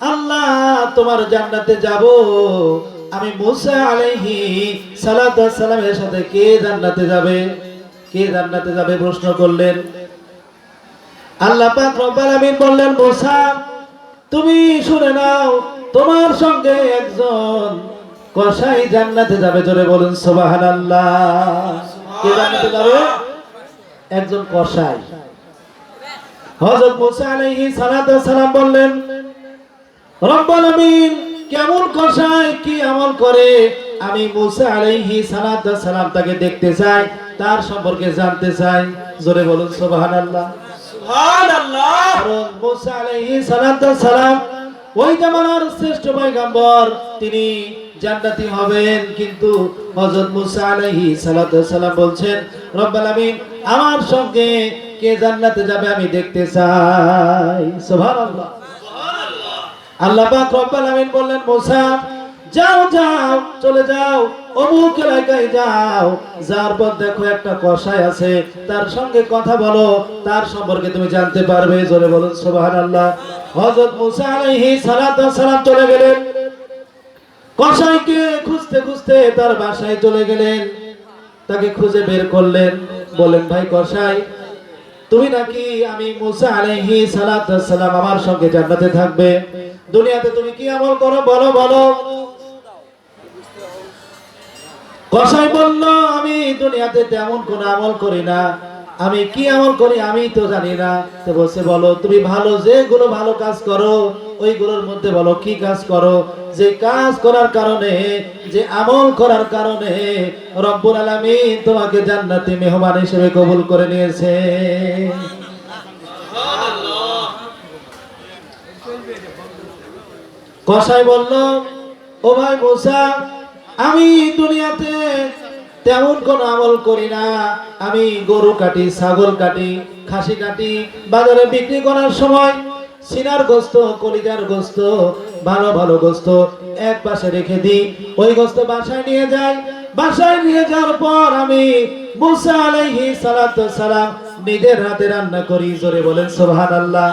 আল্লাহ, তোমার জান্নাতে যাব। আমি মুসা আলাইহি সালাতু সালামের সাথে কে জান্নাতে যাবে? কে জান্নাতে যাবে প্রশ্ন করলেন। আল্লাহ পাক রব্বাল আমিন বললেন, মুসা, তুমি শুনে নাও, তোমার সঙ্গে একজন কসাই জান্নাতে যাবে। জোরে বলুন, সুবহানাল্লাহ। কে জান্নাতে যাবে? একজন কসাই। হযরত মুসা আলাইহি সালাতু সালাম বললেন রব্বুল আমিন কেমন কসাই কি আমল করে? আমি মুসা আলাইহি সালাতু সালাম তাকে দেখতে চাই তার সম্পর্কে জানতে চাই। জোরে বলুন সুবহানাল্লাহ। কারণ মুসা আলাইহি সালাতু সালাম ওই জামানার শ্রেষ্ঠ পয়গম্বর তিনি জান্নাতি হবেন। কিন্তু হযরত মুসা আলাইহি সালাতু সালাম বলছেন রব্বুল আমিন আমার সঙ্গে কে জান্নাতে যাবে আমি দেখতে চাই? সুবহানাল্লাহ। আল্লাহ পাক রব্বুল আমিন বললেন, মুসা, যাও যাও, চলে যাও, অমুক এলাকায় যাও। যার পর দেখো একটা কসাই আছে, তার সঙ্গে কথা বলো, তার সম্পর্কে তুমি জানতে পারবে। জোরে বলুন, সুবহানাল্লাহ। হযরত মুসা আলাইহি সালাতু সালাম চলে গেলেন। কসাইকে খুঁজতে খুঁজতে তার বাসায় চলে গেলেন। তাকে খুঁজে বের করলেন বলেন ভাই কসাই, তুমি নাকি আমি মুসা আলাইহি সালাম আমার সঙ্গে জান্নাতে থাকবে? দুনিয়াতে তুমি কি আমল করো? বলো বলো। কসাই বলল, আমি দুনিয়াতে তেমন কোন আমল করি না। আমি কি আমল করি আমি তো জানি না। তো বসে বলো, তুমি ভালো যেগুলো ভালো কাজ করো, ওইগুলোর মধ্যে বলো, কি কাজ করো? যে কাজ করার কারণে, যে আমল করার কারণে রব্বুল আলামিন তোমাকে জান্নাতি মেহমান হিসেবে কবুল করে নিয়েছে। কসাই বলল, ও ভাই মোসা, আমি দুনিয়াতে তেমন কোন আমল করি না। আমি গরু কাটি, ছাগল কাটি, খাসি কাটি, বাজারে বিক্রি করার সময় সিনার গোস্ত, কলিজার গোস্ত, ভালো ভালো গোস্ত এক পাশে রেখে দিই। ওই গোস্ত বাসায় নিয়ে যাই। বাসায় নিয়ে যাওয়ার পর আমি মুসা আলাইহি সালাতু সালাম নিজের হাতে রান্না করি। জোরে বলেন, সুবহানাল্লাহ।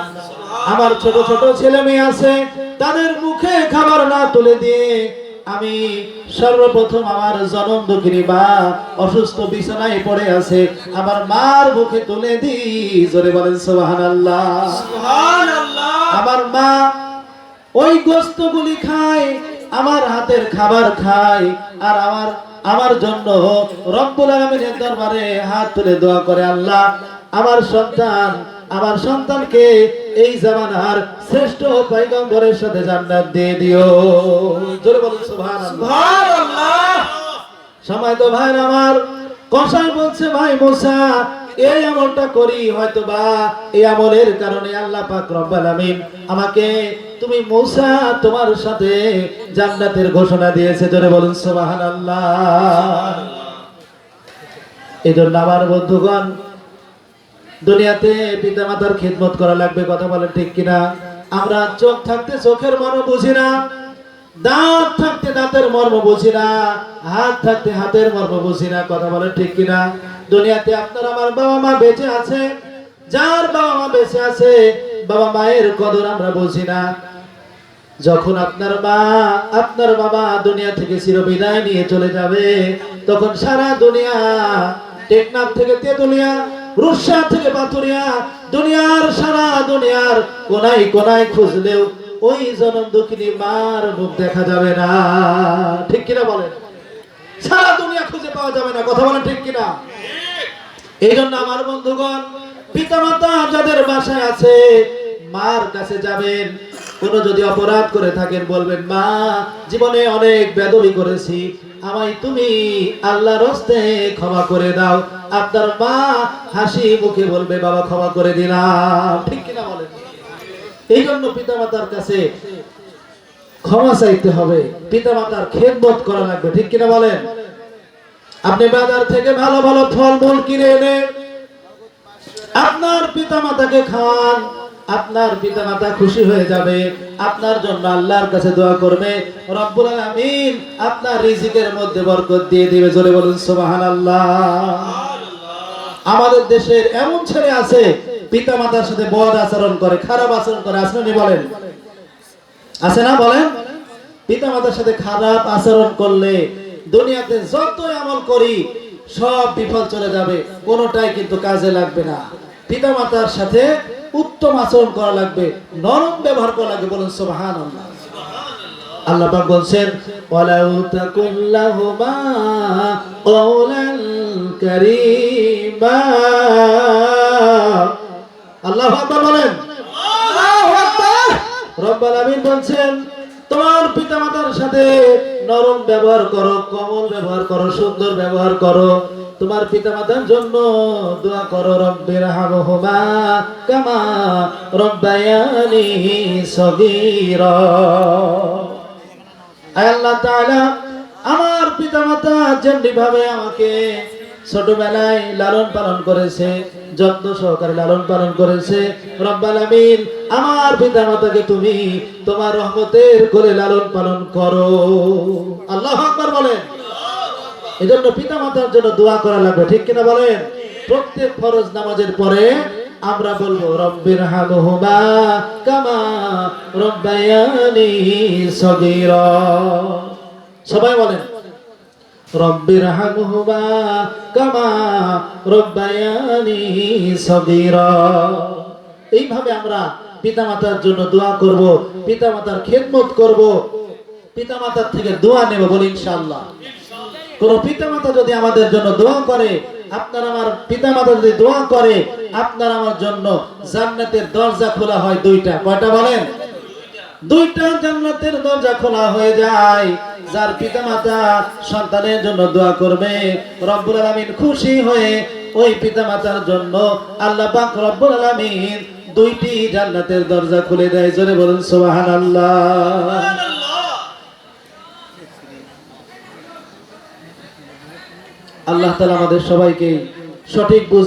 আমার ছোট ছোট ছেলে মেয়ে আছে। তাদের মুখে খাবার না তুলে দিয়ে আমি সর্বপ্রথম আমার জনম দুঃখিনী মা অসুস্থ বিছানায় পড়ে আছে আমার মার মুখে তুলে দিই। জোরে বলেন সুবহানাল্লাহ। আমার মা ওই গোস্তগুলি খায় আমার হাতের খাবার খায় আর আমার আমার জন্য রব্বুল আলামিনের দরবারে হাত তুলে দোয়া করে আল্লাহ আমার সন্তান আমার সন্তানকে এই জামানার শ্রেষ্ঠ পয়গম্বরের সাথে জান্নাত দিয়ে দিও। জোরে বলুন সুবহানাল্লাহ। সময় তো ভাই আমার। কসাই বলছে ভাই মোসা এই আমলটা করি হয়তো বা এই আমলের কারণে আল্লাহ পাক রব্বাল আমিন আমাকে তুমি মোসা তোমার সাথে জান্নাতের ঘোষণা দিয়েছে। জোরে বলুন সুবহানাল্লাহ। এই জন্য আমার বন্ধুগণ দুনিয়াতে পিতা মাতার খিদমত করা লাগবে, কথা বলেন ঠিক কিনা? আমরা চোখ থাকতে চোখের মর্ম বুঝি না, দাঁত থাকতে দাঁতের মর্ম বুঝি না, হাত থাকতে হাতের মর্ম বুঝি না, কথা বলেন ঠিক কিনা? দুনিয়াতে আপনার আমার বাবা মা বেঁচে আছে, যার বাবা মা বেঁচে আছে, বাবা মায়ের কদর আমরা বুঝি না। যখন আপনার মা, আপনার বাবা দুনিয়া থেকে চিরবিদায় নিয়ে চলে যাবে, তখন সারা দুনিয়া টেকনাফ থেকে তেতুলিয়া রুশা থেকে পাথুরিয়া দুনিয়ার সারা দুনিয়ার কোনায় কোনায় খুঁজলেও ওই জনম দুঃখিনী মার মুখ দেখা যাবে না। ঠিক কিনা বলেন? সারা দুনিয়া খুঁজে পাওয়া যাবে না। কথা বলেন ঠিক কিনা? এই জন্য আমার বন্ধুগণ, পিতামাতা যাদের বাসায় আছে, মার কাছে যাবেন, কোন যদি অপরাধ করে থাকেন, বলবেন, মা, জীবনে অনেক বেদবি করেছি, আমায় তুমি আল্লাহর হস্তে ক্ষমা করে দাও। আপনার মা হাসি মুখে বলবে, বাবা, ক্ষমা করে দিলাম। ঠিক কিনা বলেন? এই জন্য পিতামাতার কাছে ক্ষমা চাইতে হবে। পিতামাতার খেদমত করা লাগবে, ঠিক কিনা বলেন? আপনি বাজার থেকে ভালো ভালো ফলমূল কিনে এনে আপনার পিতামাতাকে খাওয়ান, আপনার পিতামাতা খুশি হয়ে যাবে। আপনার জন্য আল্লাহর কাছে দোয়া করবে, রব্বুল আলামিন আপনার রিজিকের মধ্যে বরকত দিয়ে দিবে। জোরে বলুন, সুবহানাল্লাহ। আমাদের দেশের এমন ছেলে আছে পিতা মাতার সাথে বদ আচরণ করে, খারাপ আচরণ করে আসলে বলেন? আছে না বলেন? পিতামাতার সাথে খারাপ আচরণ করলে দুনিয়াতে যতই আমল করি, সব বিফল চলে যাবে, কোনোটাই কিন্তু কাজে লাগবে না। পিতা মাতার সাথে উত্তম আচরণ করা লাগবে, নরম ব্যবহার করা লাগবে, বলুন সুবহানাল্লাহ। আল্লাহ পাক বলছেন, ওয়ালাউ তাকুল্লাহুমা কওলান কারীমা। আল্লাহু আকবার বলেন। আল্লাহু আকবার। রব্বুল আলামিন বলছেন তোমার পিতামাতার সাথে নরম ব্যবহার করো কোমল ব্যবহার করো সুন্দর ব্যবহার করো। তোমার পিতামাতার জন্য দোয়া করো রব্বির হামহুমা কামা রব্বায়ানি সগীরা। আল্লাহ তাআলা আমার পিতামাতা যেমনি ভাবে আমাকে ছোটবেলায় লালন পালন করেছে, যত্ন সহকারে লালন পালন করেছে। রব্বাল আমিন, আমার পিতামাতাকে তুমি তোমার রহমতের কোলে লালন পালন করো। আল্লাহ আকবার বলেন। এজন্য পিতামাতার জন্য দোয়া করা লাগবে, ঠিক কিনা বলেন? প্রত্যেক ফরজ নামাজের পরে আমরা বলব, রব্বির হামহুমা কামা রব্বায়ানি সগীরা। সবাই বলেন রব্বির হামহুমা কামা রব্বায়ানি সগীরা। এইভাবে আমরা পিতামাতার জন্য দোয়া করব, পিতামাতার খেদমত করব, পিতামাতার থেকে দোয়া নেব বলি ইনশাআল্লাহ। কোন পিতামাতা যদি আমাদের জন্য দোয়া করে, আপনার আমার পিতামাতা যদি দোয়া করে, আপনার আমার জন্য জান্নাতের দরজা খোলা হয় দুইটা। কয়টা বলেন? দুইটা জান্নাতের দরজা খোলা হয়ে যায়। যার পিতামাতা সন্তানের জন্য দোয়া করবে, রব্বুল আলামিন খুশি হয়ে ওই পিতামাতার জন্য আল্লাহ পাক রব্বুল আলামিন দুইটি জান্নাতের দরজা খুলে দেয়। জোরে বলুন, সুবহানাল্লাহ। আল্লাহ তাআলা আমাদের সবাইকে সঠিক বুঝ